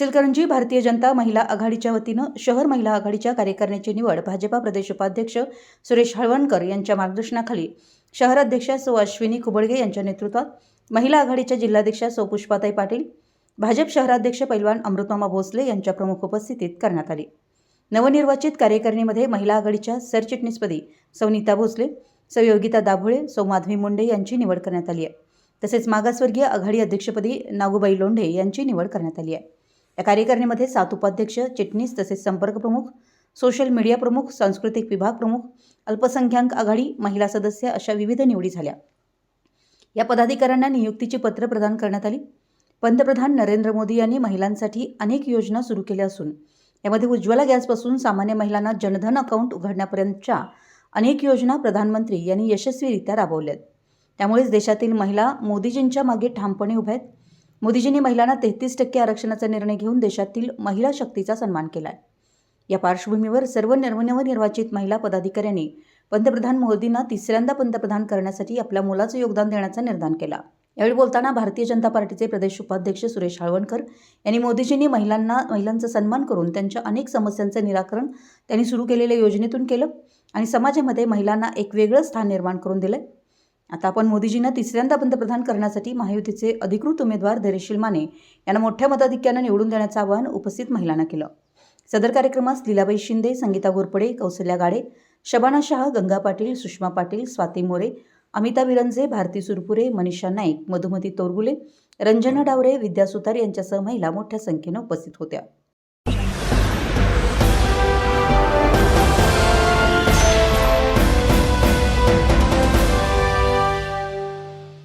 इचलकरंजी भारतीय जनता महिला आघाडीच्या वतीनं शहर महिला आघाडीच्या कार्यकारिणीची निवड भाजपा प्रदेश उपाध्यक्ष सुरेश हळवणकर यांच्या मार्गदर्शनाखाली. शहराध्यक्षा सौ अश्विनी कुबळगे यांच्या नेतृत्वात महिला आघाडीच्या जिल्हाध्यक्षा सौ पुष्पाताई पाटील भाजप शहराध्यक्ष पैलवान अमृतमामा भोसले यांच्या प्रमुख उपस्थितीत करण्यात आली. नवनिर्वाचित कार्यकारिणीमध्ये महिला आघाडीच्या सरचिटणीसपदी सौ नीता भोसले सौ योगिता दाभोळे सौ माधवी मुंडे यांची निवड करण्यात आली आहे. तसेच मागासवर्गीय आघाडी अध्यक्षपदी नागूबाई लोंढे यांची निवड करण्यात आली आहे. या कार्यकारिणीमध्ये सात उपाध्यक्ष चिटणीस तसेच संपर्क प्रमुख सोशल मीडिया प्रमुख सांस्कृतिक विभाग प्रमुख अल्पसंख्याक आघाडी महिला सदस्य अशा विविध निवडी झाल्या. या पदाधिकाऱ्यांना नियुक्तीची पत्र प्रदान करण्यात आली. पंतप्रधान नरेंद्र मोदी यांनी महिलांसाठी अनेक योजना सुरू केल्या असून यामध्ये उज्ज्वला गॅसपासून सामान्य महिलांना जनधन अकाउंट उघडण्यापर्यंतच्या अनेक योजना प्रधानमंत्री यांनी यशस्वीरित्या राबवल्या आहेत त्यामुळेच देशातील महिला मोदीजींच्या मागे ठामपणे उभ्या आहेत. मोदीजींनी महिलांना तेहतीस टक्के आरक्षणाचा निर्णय घेऊन देशातील महिला शक्तीचा सन्मान केला आहे या पार्श्वभूमीवर सर्व नवनिर्वाचित महिला पदाधिकाऱ्यांनी पंतप्रधान मोदींना तिसऱ्यांदा पंतप्रधान करण्यासाठी आपल्या मोलाचं योगदान देण्याचा निर्धार केला. यावेळी बोलताना भारतीय जनता पार्टीचे प्रदेश उपाध्यक्ष सुरेश हाळवणकर यांनी मोदीजींनी महिलांना महिलांचा सन्मान करून त्यांच्या अनेक समस्यांचं निराकरण त्यांनी सुरू केलेल्या योजनेतून केलं आणि समाजामध्ये महिलांना एक वेगळं स्थान निर्माण करून दिलं आता आपण मोदीजींना तिसऱ्यांदा पंतप्रधान करण्यासाठी महायुतीचे अधिकृत उमेदवार धैर्यशील माने यांना मोठ्या मताधिक्यानं निवडून देण्याचं आवाहन उपस्थित महिलांना केलं. सदर कार्यक्रमास लीलाबाई शिंदे संगीता घोरपडे कौसल्या गाडे शबाना शाह गंगा पाटील सुषमा पाटील स्वाती मोरे अमिता विरंजे भारती सुरपुरे मनीषा नाईक मधुमती तोरगुले रंजना डावरे विद्या सुतार यांच्यासह महिला मोठ्या संख्येनं उपस्थित होत्या.